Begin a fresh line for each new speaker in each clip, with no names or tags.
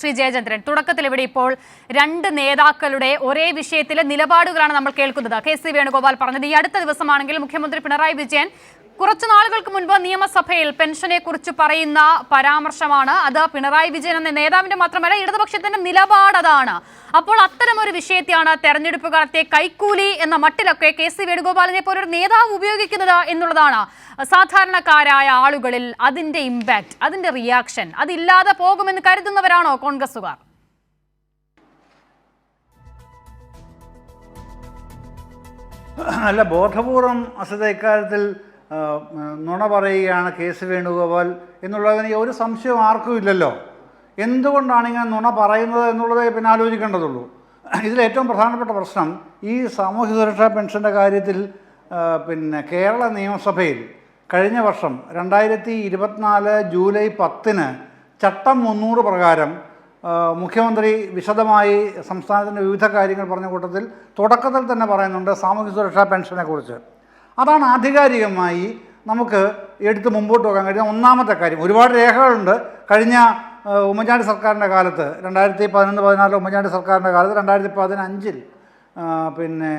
ശ്രീ ജയചന്ദ്രൻ. തുടക്കത്തിൽ ഇവിടെ ഇപ്പോൾ രണ്ട് നേതാക്കളുടെ ഒരേ വിഷയത്തിലെ നിലപാടുകളാണ് നമ്മൾ കേൾക്കുന്നത്. കെ സി വേണുഗോപാൽ പറഞ്ഞത് ഈ അടുത്ത ദിവസമാണെങ്കിൽ മുഖ്യമന്ത്രി പിണറായി വിജയൻ കുറച്ചു നാളുകൾക്ക് മുൻപ് നിയമസഭയിൽ പെൻഷനെ കുറിച്ച് പറയുന്ന പരാമർശമാണ്. അത് പിണറായി വിജയൻ എന്ന നേതാവിന്റെ മാത്രമല്ല ഇടതുപക്ഷത്തിന്റെ നിലപാട് അതാണ്. അപ്പോൾ അത്തരമൊരു വിഷയത്തെയാണ് തെരഞ്ഞെടുപ്പ് കാലത്തെ കൈക്കൂലി എന്ന മട്ടിലൊക്കെ കെ സി വേണുഗോപാലിനെ പോലൊരു നേതാവ് ഉപയോഗിക്കുന്നത് എന്നുള്ളതാണ് സാധാരണക്കാരായ ആളുകളിൽ അതിന്റെ ഇമ്പാക്ട് അതിന്റെ റിയാക്ഷൻ അതില്ലാതെ പോകുമെന്ന് കരുതുന്നവരാണോ കോൺഗ്രസുകാർ
അല്ല ബോധപൂർവം അസത ഇക്കാര്യത്തിൽ നുണ പറയുകയാണ് കേസ് വേണുഗോപാൽ എന്നുള്ളതിന് ഒരു സംശയം ആർക്കും ഇല്ലല്ലോ. എന്തുകൊണ്ടാണ് ഇങ്ങനെ നുണ പറയുന്നത് എന്നുള്ളതേ പിന്നെ ആലോചിക്കേണ്ടതുള്ളൂ. ഇതിലേറ്റവും പ്രധാനപ്പെട്ട പ്രശ്നം ഈ സാമൂഹ്യ സുരക്ഷാ പെൻഷന്റെ കാര്യത്തിൽ പിന്നെ കേരള നിയമസഭയിൽ കഴിഞ്ഞ വർഷം രണ്ടായിരത്തി ഇരുപത്തിനാല് ജൂലൈ പത്തിന് ചട്ടം മുന്നൂറ് പ്രകാരം മുഖ്യമന്ത്രി വിശദമായി സംസ്ഥാനത്തിന്റെ വിവിധ കാര്യങ്ങൾ പറഞ്ഞ കൂട്ടത്തിൽ തുടക്കത്തിൽ തന്നെ പറയുന്നുണ്ട് സാമൂഹ്യ സുരക്ഷാ പെൻഷനെക്കുറിച്ച് അതാണ് ആധികാരികമായി നമുക്ക് എടുത്ത് മുമ്പോട്ട് പോകാൻ കഴിയുന്ന ഒന്നാമത്തെ കാര്യം. ഒരുപാട് രേഖകളുണ്ട്. കഴിഞ്ഞ ഉമ്മൻചാണ്ടി സർക്കാരിന്റെ കാലത്ത് രണ്ടായിരത്തി പതിനൊന്ന് പതിനാല് ഉമ്മൻചാണ്ടി സർക്കാരിന്റെ കാലത്ത് രണ്ടായിരത്തി പതിനഞ്ചിൽ പിന്നെ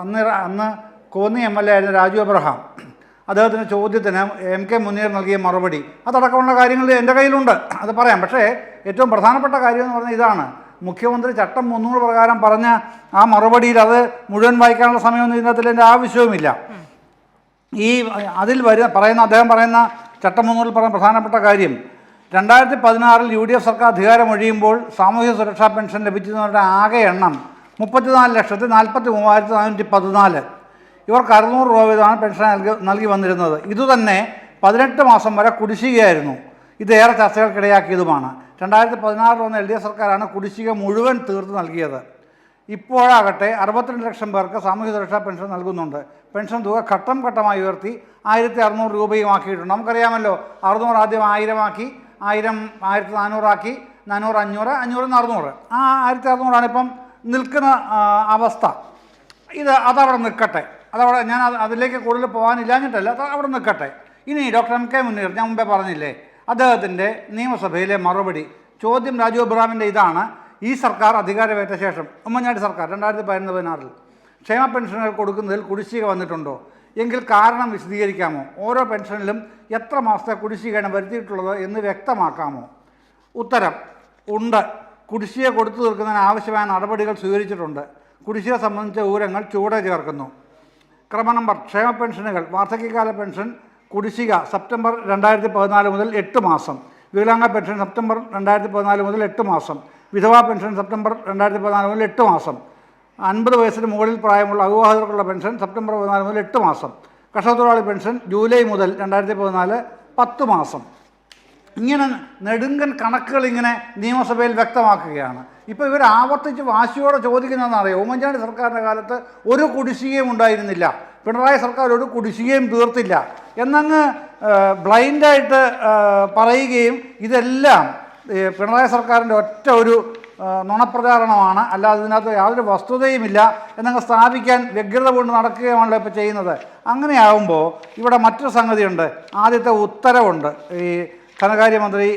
അന്ന് അന്ന് കോന്നി എം എൽ എ ആയിരുന്ന രാജു അബ്രഹാം അദ്ദേഹത്തിന്റെ ചോദ്യത്തിന് എം കെ മുനീർ നൽകിയ മറുപടി. അതടക്കമുള്ള കാര്യങ്ങൾ എന്റെ കയ്യിലുണ്ട്. അത് പറയാം. പക്ഷേ ഏറ്റവും പ്രധാനപ്പെട്ട കാര്യം എന്ന് പറഞ്ഞാൽ ഇതാണ്. മുഖ്യമന്ത്രി ചട്ടം മുന്നൂറ് പ്രകാരം പറഞ്ഞ ആ മറുപടിയിൽ അത് മുഴുവൻ വായിക്കാനുള്ള സമയമൊന്നും ഇതിനകത്തിൽ എന്റെ ആവശ്യവുമില്ല. ഈ അതിൽ വരുന്ന പറയുന്ന അദ്ദേഹം പറയുന്ന ചട്ടം മുന്നൂറിൽ പറയുന്ന പ്രധാനപ്പെട്ട കാര്യം രണ്ടായിരത്തി പതിനാറിൽ യു ഡി എഫ് സർക്കാർ അധികാരം ഒഴിയുമ്പോൾ സാമൂഹ്യ സുരക്ഷാ പെൻഷൻ ലഭിച്ചിരുന്നവരുടെ ആകെ എണ്ണം മുപ്പത്തിനാല് ലക്ഷത്തി നാൽപ്പത്തി മൂവായിരത്തി നാനൂറ്റി പതിനാല്. ഇവർക്ക് അറുന്നൂറ് രൂപ വീതമാണ് പെൻഷൻ നൽകി നൽകി വന്നിരുന്നത്. ഇതുതന്നെ പതിനെട്ട് മാസം വരെ കുടിശ്ശികയായിരുന്നു. ഇത് ഏറെ ചർച്ചകൾക്കിടയാക്കിയതുമാണ്. രണ്ടായിരത്തി പതിനാറിൽ വന്ന എൽ ഡി എഫ് സർക്കാരാണ് കുടിശ്ശിക മുഴുവൻ തീർത്ത് നൽകിയത്. ഇപ്പോഴാകട്ടെ അറുപത്തിരണ്ട് ലക്ഷം പേർക്ക് സാമൂഹ്യ സുരക്ഷാ പെൻഷൻ നൽകുന്നുണ്ട്. പെൻഷൻ തുക ഘട്ടം ഘട്ടമായി ഉയർത്തി ആയിരത്തി അറുന്നൂറ് രൂപയും ആക്കിയിട്ടുണ്ട്. നമുക്കറിയാമല്ലോ അറുന്നൂറ് ആദ്യം ആയിരമാക്കി ആയിരം ആയിരത്തി നാനൂറാക്കി നാനൂറ് അഞ്ഞൂറ് അഞ്ഞൂറ് അറുന്നൂറ്. ആ ആയിരത്തി അറുന്നൂറാണ് ഇപ്പം നിൽക്കുന്ന അവസ്ഥ. ഇത് അതവിടെ നിൽക്കട്ടെ. അതവിടെ ഞാൻ അത് അതിലേക്ക് കൂടുതൽ പോകാനില്ലാഞ്ഞിട്ടല്ല അത് അവിടെ നിൽക്കട്ടെ. ഇനി ഡോക്ടർ എം കെ മുനീർ ഞാൻ മുമ്പേ പറഞ്ഞില്ലേ അദ്ദേഹത്തിന്റെ നിയമസഭയിലെ മറുപടി ചോദ്യം രാജു അബ്രാമിന്റെ ഇതാണ്. ഈ സർക്കാർ അധികാരമേറ്റ ശേഷം ഉമ്മൻചാണ്ടി സർക്കാർ രണ്ടായിരത്തി പതിനൊന്ന് പതിനാറിൽ ക്ഷേമ പെൻഷനുകൾ കൊടുക്കുന്നതിൽ കുടിശ്ശിക വന്നിട്ടുണ്ടോ? എങ്കിൽ കാരണം വിശദീകരിക്കാമോ? ഓരോ പെൻഷനിലും എത്ര മാസത്തെ കുടിശ്ശികയാണ് വരുത്തിയിട്ടുള്ളത് എന്ന് വ്യക്തമാക്കാമോ? ഉത്തരം ഉണ്ട്. കുടിശ്ശിക കൊടുത്തു തീർക്കുന്നതിന് ആവശ്യമായ നടപടികൾ സ്വീകരിച്ചിട്ടുണ്ട്. കുടിശ്ശിക സംബന്ധിച്ച വിവരങ്ങൾ ചുവടെ ചേർക്കുന്നു. ക്രമ നമ്പർ ക്ഷേമ പെൻഷനുകൾ വാർദ്ധക്യകാല പെൻഷൻ കുടിശ്ശിക സെപ്റ്റംബർ രണ്ടായിരത്തി പതിനാല് മുതൽ എട്ട് മാസം. വികലാംഗ പെൻഷൻ സെപ്റ്റംബർ രണ്ടായിരത്തി പതിനാല് മുതൽ എട്ട് മാസം. വിധവാ പെൻഷൻ സെപ്റ്റംബർ രണ്ടായിരത്തി പതിനാല് മുതൽ എട്ട് മാസം. അൻപത് വയസ്സിന് മുകളിൽ പ്രായമുള്ള അവിവാഹിതർക്കുള്ള പെൻഷൻ സെപ്റ്റംബർ പതിനാല് മുതൽ എട്ട് മാസം. കർഷകത്തൊഴിലാളി പെൻഷൻ ജൂലൈ മുതൽ രണ്ടായിരത്തി പതിനാല് പത്ത് മാസം. ഇങ്ങനെ നെടുങ്കൻ കണക്കുകൾ ഇങ്ങനെ നിയമസഭയിൽ വ്യക്തമാക്കുകയാണ്. ഇപ്പോൾ ഇവർ ആവർത്തിച്ച് വാശിയോടെ ചോദിക്കുന്നതെന്ന് അറിയാം ഉമ്മൻചാണ്ടി സർക്കാരിന്റെ കാലത്ത് ഒരു കുടിശ്ശികയും ഉണ്ടായിരുന്നില്ല. പിണറായി സർക്കാർ ഒരു കുടിശ്ശികയും തീർത്തില്ല. എന്നങ്ങ് ബ്ലൈൻഡായിട്ട് പറയുകയും ഇതെല്ലാം പിണറായി സർക്കാരിന്റെ ഒറ്റ ഒരു നുണപ്രചാരണമാണ്. അല്ലാതെ ഇതിനകത്ത് യാതൊരു വസ്തുതയുമില്ല എന്നങ്ങ് സ്ഥാപിക്കാൻ വ്യഗ്രത കൊണ്ട് നടക്കുകയാണല്ലോ ഇപ്പോൾ ചെയ്യുന്നത്. അങ്ങനെയാകുമ്പോൾ ഇവിടെ മറ്റൊരു സംഗതിയുണ്ട്. ആദ്യത്തെ ഉത്തരവുണ്ട്. ഈ ധനകാര്യമന്ത്രി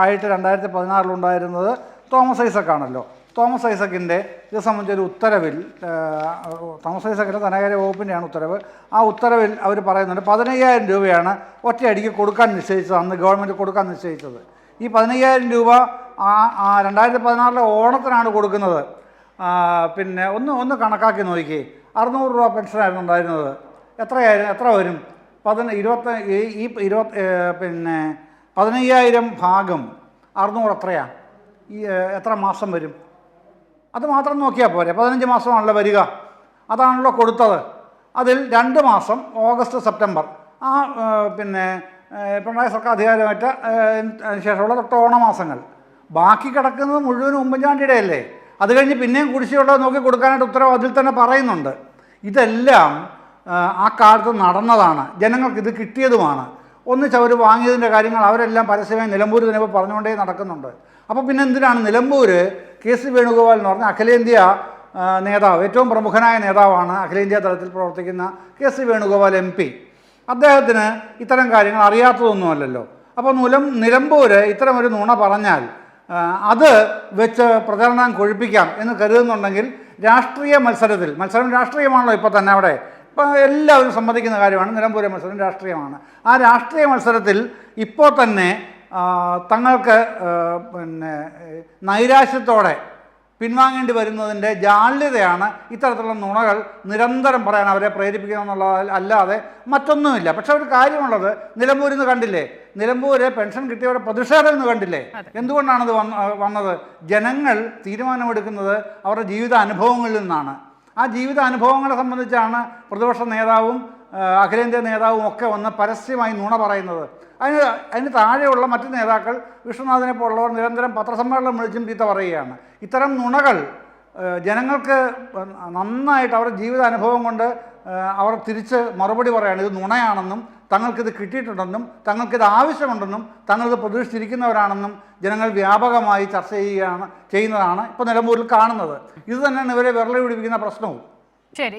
ആയിട്ട് രണ്ടായിരത്തി പതിനാറിലുണ്ടായിരുന്നത് തോമസ് ഐസക്കാണല്ലോ. തോമസ് ഐസക്കിന്റെ ഇത് സംബന്ധിച്ചൊരു ഉത്തരവിൽ തോമസ് ഐസക്കിന്റെ ധനകാര്യ വകുപ്പിന്റെയാണ് ഉത്തരവ്. ആ ഉത്തരവിൽ അവർ പറയുന്നുണ്ട് പതിനയ്യായിരം രൂപയാണ് ഒറ്റയടിക്ക് കൊടുക്കാൻ നിശ്ചയിച്ചത് അന്ന് ഗവൺമെന്റ് കൊടുക്കാൻ നിശ്ചയിച്ചത്. ഈ പതിനയ്യായിരം രൂപ ആ രണ്ടായിരത്തി പതിനാറിലെ ഓണത്തിനാണ് കൊടുക്കുന്നത്. പിന്നെ ഒന്ന് ഒന്ന് കണക്കാക്കി നോക്കി അറുന്നൂറ് രൂപ പെൻഷനായിരുന്നു ഉണ്ടായിരുന്നത്. എത്രയായിരുന്നു എത്ര വരും? പതിന ഇരുപത്തി ഈ ഇരുപത്തി പിന്നെ പതിനയ്യായിരം ഭാഗം അറുന്നൂറ് എത്രയാണ് ഈ എത്ര മാസം വരും? അത് മാത്രം നോക്കിയാൽ പോരെ. പതിനഞ്ച് മാസമാണല്ലോ വരിക. അതാണല്ലോ കൊടുത്തത്. അതിൽ രണ്ട് മാസം ഓഗസ്റ്റ് സെപ്റ്റംബർ. ആ പിന്നെ പിണറായി സർക്കാർ അതിന് ശേഷമുള്ള തൊട്ട് ഓണമാസങ്ങൾ ബാക്കി കിടക്കുന്നത് മുഴുവൻ ഉമ്മൻചാണ്ടിയുടെ അല്ലേ അത് കഴിഞ്ഞ് പിന്നെയും കുടിശ്ശിയുള്ളത് നോക്കി കൊടുക്കാനായിട്ട് ഉത്തരവ് അതിൽ തന്നെ പറയുന്നുണ്ട്. ഇതെല്ലാം ആ, കാലത്ത് നടന്നതാണ്. ജനങ്ങൾക്ക് ഇത് കിട്ടിയതുമാണ്. ഒന്നിച്ച് അവർ വാങ്ങിയതിന്റെ കാര്യങ്ങൾ അവരെല്ലാം പരസ്യമായി നിലമ്പൂർ തന്നെ പറഞ്ഞുകൊണ്ടേ നടക്കുന്നുണ്ട്. അപ്പോൾ പിന്നെ എന്തിനാണ് നിലമ്പൂർ കെ സി വേണുഗോപാൽ എന്ന് പറഞ്ഞ അഖിലേന്ത്യാ നേതാവ് ഏറ്റവും പ്രമുഖനായ നേതാവാണ് അഖിലേന്ത്യാ തലത്തിൽ പ്രവർത്തിക്കുന്ന K C Venugopal M P. അദ്ദേഹത്തിന് ഇത്തരം കാര്യങ്ങൾ അറിയാത്തതൊന്നുമല്ലല്ലോ. അപ്പോൾ നിലം നിലമ്പൂർ ഇത്തരം ഒരു നുണ പറഞ്ഞാൽ അത് വെച്ച് പ്രചരണം കൊഴിപ്പിക്കാം എന്ന് കരുതുന്നുണ്ടെങ്കിൽ രാഷ്ട്രീയ മത്സരത്തിൽ മത്സരം രാഷ്ട്രീയമാണല്ലോ ഇപ്പോൾ തന്നെ അവിടെ. ഇപ്പോൾ എല്ലാവരും സമ്മതിക്കുന്ന കാര്യമാണ് നിലമ്പൂരെ മത്സരം രാഷ്ട്രീയമാണ്. ആ രാഷ്ട്രീയ മത്സരത്തിൽ ഇപ്പോൾ തന്നെ തങ്ങൾക്ക് പിന്നെ നൈരാശ്യത്തോടെ പിൻവാങ്ങേണ്ടി വരുന്നതിന്റെ ജാള്യതയാണ് ഇത്തരത്തിലുള്ള നുണകൾ നിരന്തരം പറയാൻ അവരെ പ്രേരിപ്പിക്കുക എന്നുള്ളത് അല്ലാതെ മറ്റൊന്നുമില്ല. പക്ഷെ ഒരു കാര്യമുള്ളത് നിലമ്പൂരിൽ നിന്ന് കണ്ടില്ലേ? നിലമ്പൂര് പെൻഷൻ കിട്ടിയവരുടെ പ്രതിഷേധം എന്ന് കണ്ടില്ലേ? എന്തുകൊണ്ടാണത് വന്ന വന്നത്? ജനങ്ങൾ തീരുമാനമെടുക്കുന്നത് അവരുടെ ജീവിത അനുഭവങ്ങളിൽ നിന്നാണ്. ആ ജീവിത അനുഭവങ്ങളെ സംബന്ധിച്ചാണ് പ്രതിപക്ഷ നേതാവും അഖിലേന്ത്യാ നേതാവും ഒക്കെ വന്ന് പരസ്യമായി നുണ പറയുന്നത്. അതിന് അതിന് താഴെയുള്ള മറ്റ് നേതാക്കൾ വിശ്വനാഥിനെ പോലുള്ളവർ നിരന്തരം പത്രസമ്മേളനം വിളിച്ചും ചീത്ത പറയുകയാണ്. ഇത്തരം നുണകൾ ജനങ്ങൾക്ക് നന്നായിട്ട് അവരുടെ ജീവിത അനുഭവം കൊണ്ട് അവർ തിരിച്ച് മറുപടി പറയാണ് ഇത് നുണയാണെന്നും തങ്ങൾക്കിത് കിട്ടിയിട്ടുണ്ടെന്നും തങ്ങൾക്കിത് ആവശ്യമുണ്ടെന്നും തങ്ങളിത് പ്രതീക്ഷിച്ചിരിക്കുന്നവരാണെന്നും ജനങ്ങൾ വ്യാപകമായി ചർച്ച ചെയ്യുകയാണ് ചെയ്യുന്നതാണ് ഇപ്പോൾ നിലമ്പൂരിൽ കാണുന്നത്. ഇത് തന്നെയാണ് ഇവരെ വിരളി പിടിപ്പിക്കുന്ന പ്രശ്നവും.
ശരി.